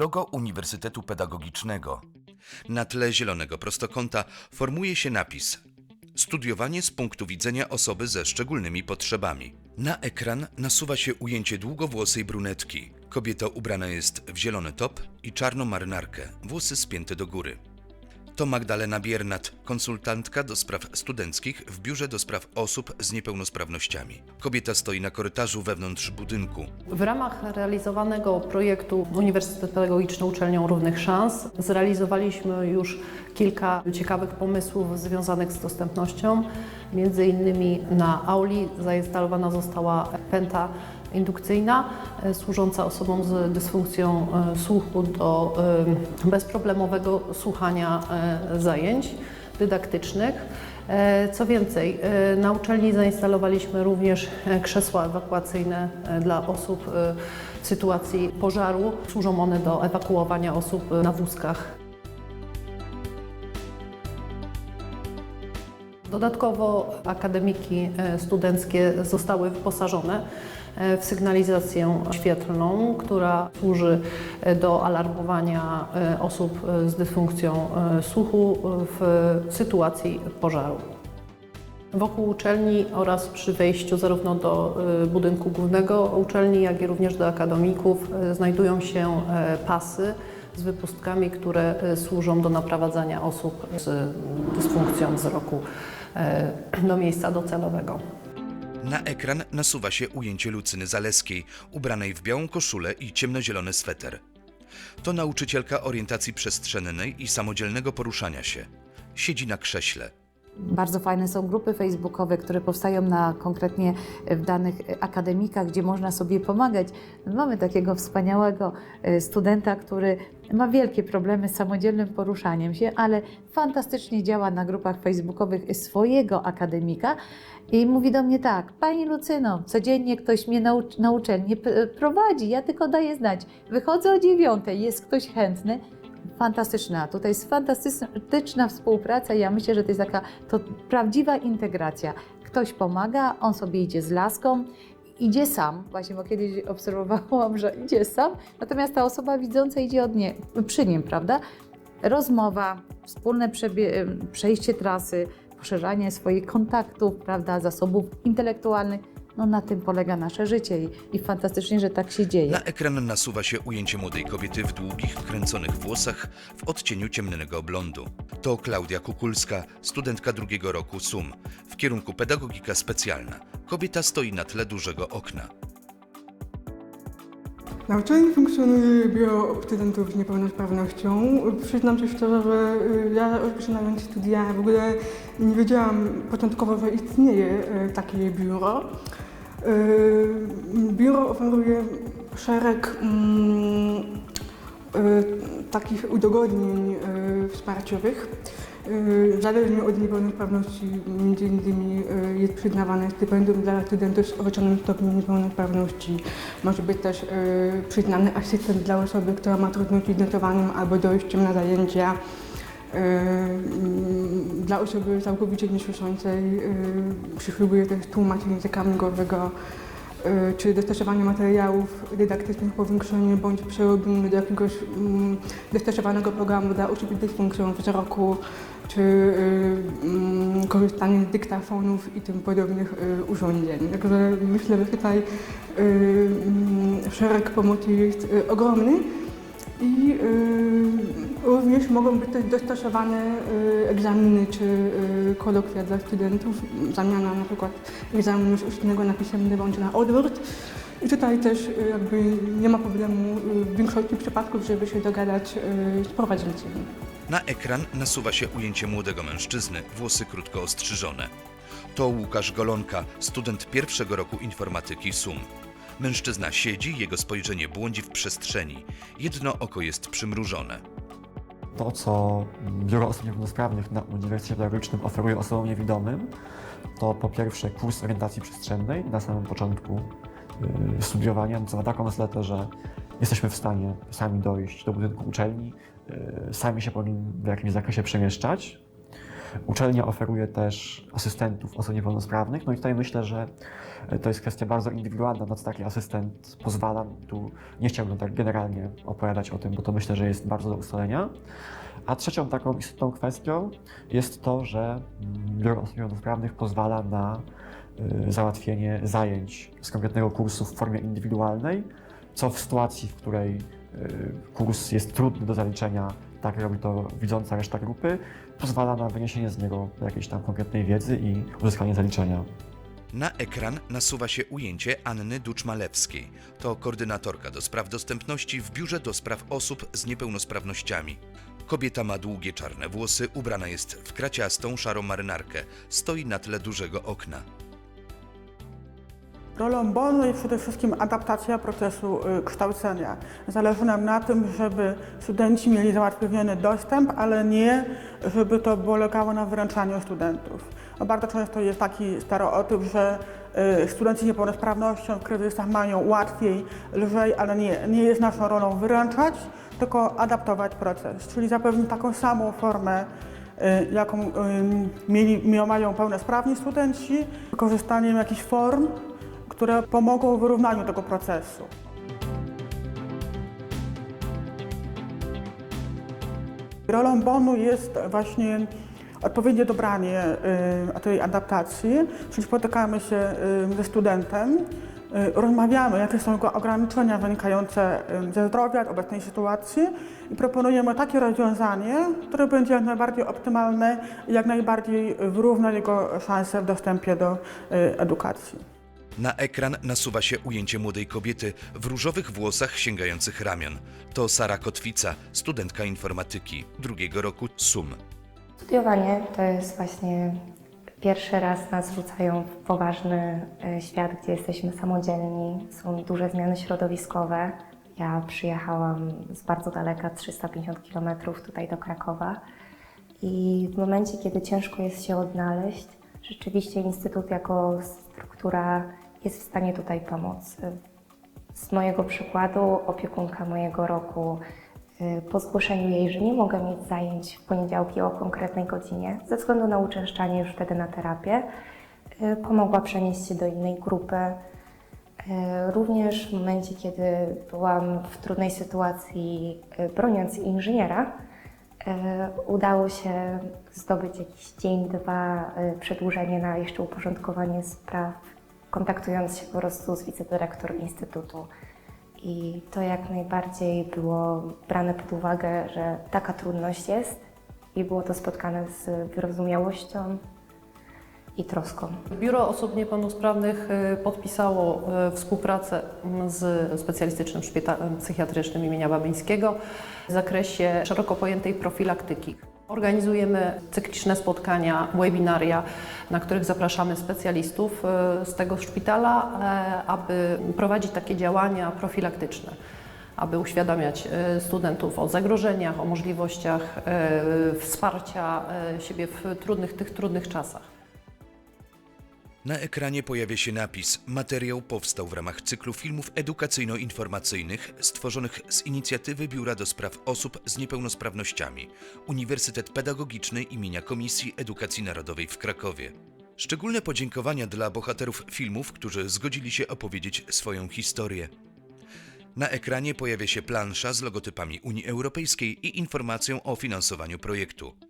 logo Uniwersytetu Pedagogicznego. Na tle zielonego prostokąta formuje się napis Studiowanie z punktu widzenia osoby ze szczególnymi potrzebami. Na ekran nasuwa się ujęcie długowłosej brunetki. Kobieta ubrana jest w zielony top i czarną marynarkę, włosy spięte do góry. To Magdalena Biernat, konsultantka do spraw studenckich w Biurze do Spraw Osób z Niepełnosprawnościami. Kobieta stoi na korytarzu wewnątrz budynku. W ramach realizowanego projektu Uniwersytet Pedagogiczny Uczelnią Równych Szans zrealizowaliśmy już kilka ciekawych pomysłów związanych z dostępnością. Między innymi na auli zainstalowana została pęta indukcyjna e, służąca osobom z dysfunkcją e, słuchu do e, bezproblemowego słuchania zajęć dydaktycznych. Co więcej, na uczelni zainstalowaliśmy również krzesła ewakuacyjne dla osób w sytuacji pożaru. Służą one do ewakuowania osób na wózkach. Dodatkowo akademiki e, studenckie zostały wyposażone e, w sygnalizację świetlną, która służy e, do alarmowania osób z dysfunkcją słuchu w sytuacji pożaru. Wokół uczelni oraz przy wejściu zarówno do budynku głównego uczelni, jak i również do akademików znajdują się pasy z wypustkami, które służą do naprowadzania osób z dysfunkcją wzroku do miejsca docelowego. Na ekran nasuwa się ujęcie Lucyny Zaleskiej, ubranej w białą koszulę i ciemnozielony sweter. To nauczycielka orientacji przestrzennej i samodzielnego poruszania się. Siedzi na krześle. Bardzo fajne są grupy facebookowe, które powstają na konkretnie w danych akademikach, gdzie można sobie pomagać. Mamy takiego wspaniałego e, studenta, który ma wielkie problemy z samodzielnym poruszaniem się, ale fantastycznie działa na grupach facebookowych swojego akademika i mówi do mnie tak, Pani Lucyno, codziennie ktoś mnie na, ucz- na uczelnię prowadzi, ja tylko daję znać. Wychodzę o dziewiątej, jest ktoś chętny, fantastyczna. Tutaj jest fantastyczna współpraca. Ja myślę, że to jest taka to prawdziwa integracja. Ktoś pomaga, on sobie idzie z laską, idzie sam. Właśnie, bo kiedyś obserwowałam, że idzie sam, natomiast ta osoba widząca idzie od nie, przy nim, prawda? Rozmowa, wspólne przejście trasy, poszerzanie swoich kontaktów, prawda, zasobów intelektualnych. No na tym polega nasze życie i, i fantastycznie, że tak się dzieje. Na ekran nasuwa się ujęcie młodej kobiety w długich, kręconych włosach w odcieniu ciemnego blondu. To Klaudia Kukulska, studentka drugiego roku SUM, w kierunku pedagogika specjalna. Kobieta stoi na tle dużego okna. Na uczelni funkcjonuje biuro studentów z niepełnosprawnością. Przyznam się szczerze, że y, ja rozpoczynając studia w ogóle nie wiedziałam początkowo, że istnieje y, takie biuro. Y, Biuro oferuje szereg mm, y, takich udogodnień y, wsparciowych. Zależnie od niepełnosprawności między innymi jest przyznawane stypendium dla studentów z orzeczonym stopniem niepełnosprawności. Może być też przyznany asystent dla osoby, która ma trudności z notowaniem albo dojściem na zajęcia. Y, mm, Dla osoby całkowicie niesłyszącej y, przysługuje też tłumacz języka migowego y, czy dostosowanie materiałów dydaktycznych, powiększenie bądź przerobienie do jakiegoś mm, dostosowanego programu dla osób z dysfunkcją wzroku, czy mm, korzystanie z dyktafonów i tym podobnych urządzeń. Także myślę, że tutaj mm, szereg pomocy jest ogromny i y, również mogą być też dostosowane y, egzaminy czy y, kolokwia dla studentów, zamiana na przykład egzaminu z ustnego na pisemny bądź na odwrót. I tutaj też jakby nie ma problemu w większości przypadków, żeby się dogadać z prowadzącymi. Na ekran nasuwa się ujęcie młodego mężczyzny, włosy krótko ostrzyżone. To Łukasz Golonka, student pierwszego roku informatyki SUM. Mężczyzna siedzi, jego spojrzenie błądzi w przestrzeni. Jedno oko jest przymrużone. To, co Biuro Osób Niepełnosprawnych na Uniwersytecie Pedagogicznym oferuje osobom niewidomym, to po pierwsze kurs orientacji przestrzennej na samym początku yy, studiowania, co ma taką zaletę, że jesteśmy w stanie sami dojść do budynku uczelni, yy, sami się po nim w jakimś zakresie przemieszczać. Uczelnia oferuje też asystentów osób niepełnosprawnych. No i tutaj myślę, że to jest kwestia bardzo indywidualna, na co taki asystent pozwala. Tu nie chciałbym tak generalnie opowiadać o tym, bo to myślę, że jest bardzo do ustalenia. A trzecią taką istotną kwestią jest to, że mm, Biuro Osób Niepełnosprawnych pozwala na y, załatwienie zajęć z konkretnego kursu w formie indywidualnej, co w sytuacji, w której y, kurs jest trudny do zaliczenia, tak robi to widząca reszta grupy, pozwala na wyniesienie z niego jakiejś tam konkretnej wiedzy i uzyskanie zaliczenia. Na ekran nasuwa się ujęcie Anny Duczmalewskiej. To koordynatorka do spraw dostępności w Biurze do Spraw Osób z Niepełnosprawnościami. Kobieta ma długie czarne włosy, ubrana jest w kraciastą, szarą marynarkę. Stoi na tle dużego okna. Rolą bonu jest przede wszystkim adaptacja procesu y, kształcenia. Zależy nam na tym, żeby studenci mieli załatwiony dostęp, ale nie, żeby to polegało na wyręczaniu studentów. Bo Bardzo często jest taki stereotyp, że y, studenci z niepełnosprawnością w kryzysach mają łatwiej, lżej, ale nie, nie jest naszą rolą wyręczać, tylko adaptować proces, czyli zapewnić taką samą formę y, jaką mieli, mają pełnosprawni studenci, wykorzystaniem jakichś form, które pomogą w wyrównaniu tego procesu. Rolą bonu jest właśnie odpowiednie dobranie y, tej adaptacji, czyli spotykamy się y, ze studentem, y, rozmawiamy, jakie są jego ograniczenia wynikające ze zdrowia, obecnej sytuacji i proponujemy takie rozwiązanie, które będzie jak najbardziej optymalne i jak najbardziej wyrówna jego szanse w dostępie do edukacji. Na ekran nasuwa się ujęcie młodej kobiety w różowych włosach sięgających ramion. To Sara Kotwica, studentka informatyki drugiego roku SUM. Studiowanie to jest właśnie pierwszy raz nas rzucają w poważny e, świat, gdzie jesteśmy samodzielni, są duże zmiany środowiskowe. Ja przyjechałam z bardzo daleka, 350 km tutaj do Krakowa i w momencie, kiedy ciężko jest się odnaleźć, rzeczywiście Instytut jako struktura jest w stanie tutaj pomóc. Z mojego przykładu opiekunka mojego roku y, po zgłoszeniu jej, że nie mogę mieć zajęć w poniedziałki o konkretnej godzinie, ze względu na uczęszczanie już wtedy na terapię, y, pomogła przenieść się do innej grupy. Y, Również w momencie, kiedy byłam w trudnej sytuacji, broniąc inżyniera, udało się zdobyć jakiś dzień, dwa przedłużenie na jeszcze uporządkowanie spraw, kontaktując się po prostu z wicedyrektor Instytutu. I to jak najbardziej było brane pod uwagę, że taka trudność jest i było to spotkane z wyrozumiałością i troską. Biuro Osób Niepełnosprawnych y, podpisało y, współpracę z specjalistycznym szpitalem psychiatrycznym imienia Babińskiego w zakresie szeroko pojętej profilaktyki. Organizujemy cykliczne spotkania, webinaria, na których zapraszamy specjalistów y, z tego szpitala, e, aby prowadzić takie działania profilaktyczne aby uświadamiać e, studentów o zagrożeniach, o możliwościach e, wsparcia e, siebie w trudnych, tych trudnych czasach. Na ekranie pojawia się napis: Materiał powstał w ramach cyklu filmów edukacyjno-informacyjnych stworzonych z inicjatywy Biura do Spraw Osób z Niepełnosprawnościami Uniwersytet Pedagogiczny imienia Komisji Edukacji Narodowej w Krakowie. Szczególne podziękowania dla bohaterów filmów, którzy zgodzili się opowiedzieć swoją historię. Na ekranie pojawia się plansza z logotypami Unii Europejskiej i informacją o finansowaniu projektu.